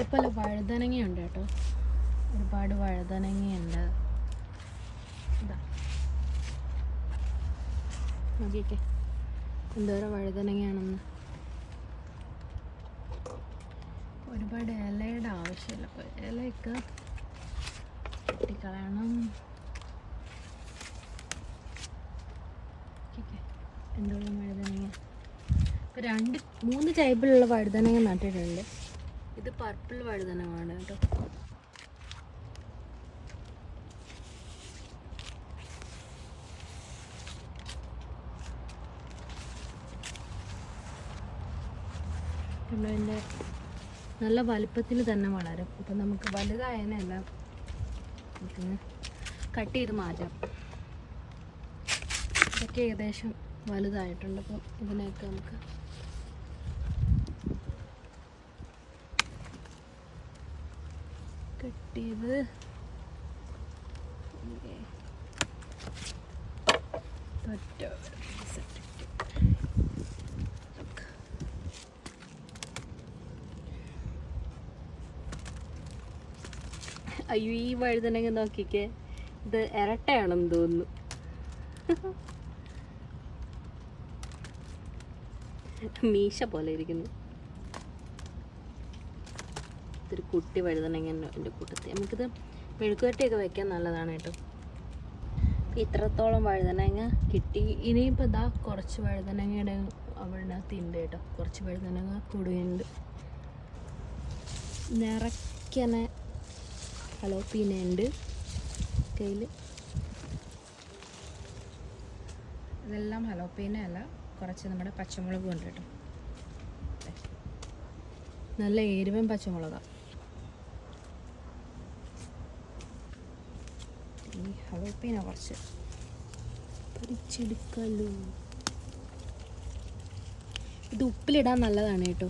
ഇതേപോലെ വഴുതനങ്ങയുണ്ട് കേട്ടോ. ഒരുപാട് വഴുതനങ്ങയുണ്ട്. ഇതാ. എന്തോരം വഴുതനങ്ങയാണെന്ന്. ഒരുപാട് ഇലയുടെ ആവശ്യമില്ല. ഇലയൊക്കെ വെട്ടിക്കളയണം. എന്തോരം വഴുതനങ്ങ രണ്ട് മൂന്ന് ടൈപ്പിലുള്ള വഴുതനങ്ങ നട്ടിട്ടുണ്ട്. ഇത് പർപ്പിൾ വഴുതനമാണ് കേട്ടോ. പിന്നെ നല്ല വലുപ്പത്തിൽ തന്നെ വളരും. അപ്പം നമുക്ക് വലുതായതിനെല്ലാം നമുക്ക് കട്ട് ചെയ്ത് മാറ്റാം. ഇതൊക്കെ ഏകദേശം വലുതായിട്ടുണ്ട്. അപ്പം ഇതിനെയൊക്കെ നമുക്ക് കട്ട് ചെയ്ത് ഇങ്ങനെ ഒറ്റ ഒരു piece ഇട്ടിട്ട് അയ്യോ ഈ വഴുതനങ്ങ നോക്കിക്കേ. ഇത് ഇരട്ടയാണെന്ന് തോന്നുന്നു. മീശ പോലെ ഇരിക്കുന്നു. ഇതൊരു കുട്ടി വഴുതനങ്ങ എന്റെ കൂട്ടത്തിൽ. നമുക്കിത് മെഴുക്കുവരട്ടിയൊക്കെ വെക്കാൻ നല്ലതാണ് കേട്ടോ. ഇത്രത്തോളം വഴുതനങ്ങ കിട്ടി. ഇനിയിപ്പോൾ ഇതാ കുറച്ച് വഴുതനങ്ങയുടെ അവിടെ ഉണ്ട് കേട്ടോ. കുറച്ച് വഴുതനങ്ങ കൂടുകയുണ്ട് നിറയ്ക്കനെ ഹലോ പിന്നെ ഉണ്ട് കയ്യിൽ ഇതെല്ലാം ഹലോപ്പീന അല്ല കുറച്ച് നമ്മുടെ പച്ചമുളകും ഉണ്ട് കേട്ടോ. നല്ല എരിവൻ പച്ചമുളകാണ് ഈ ഹലോപ്പീന കുറച്ച് പൊരിച്ചെടുക്കല്ലോ ഇത് ഉപ്പിലിടാൻ നല്ലതാണ് കേട്ടോ.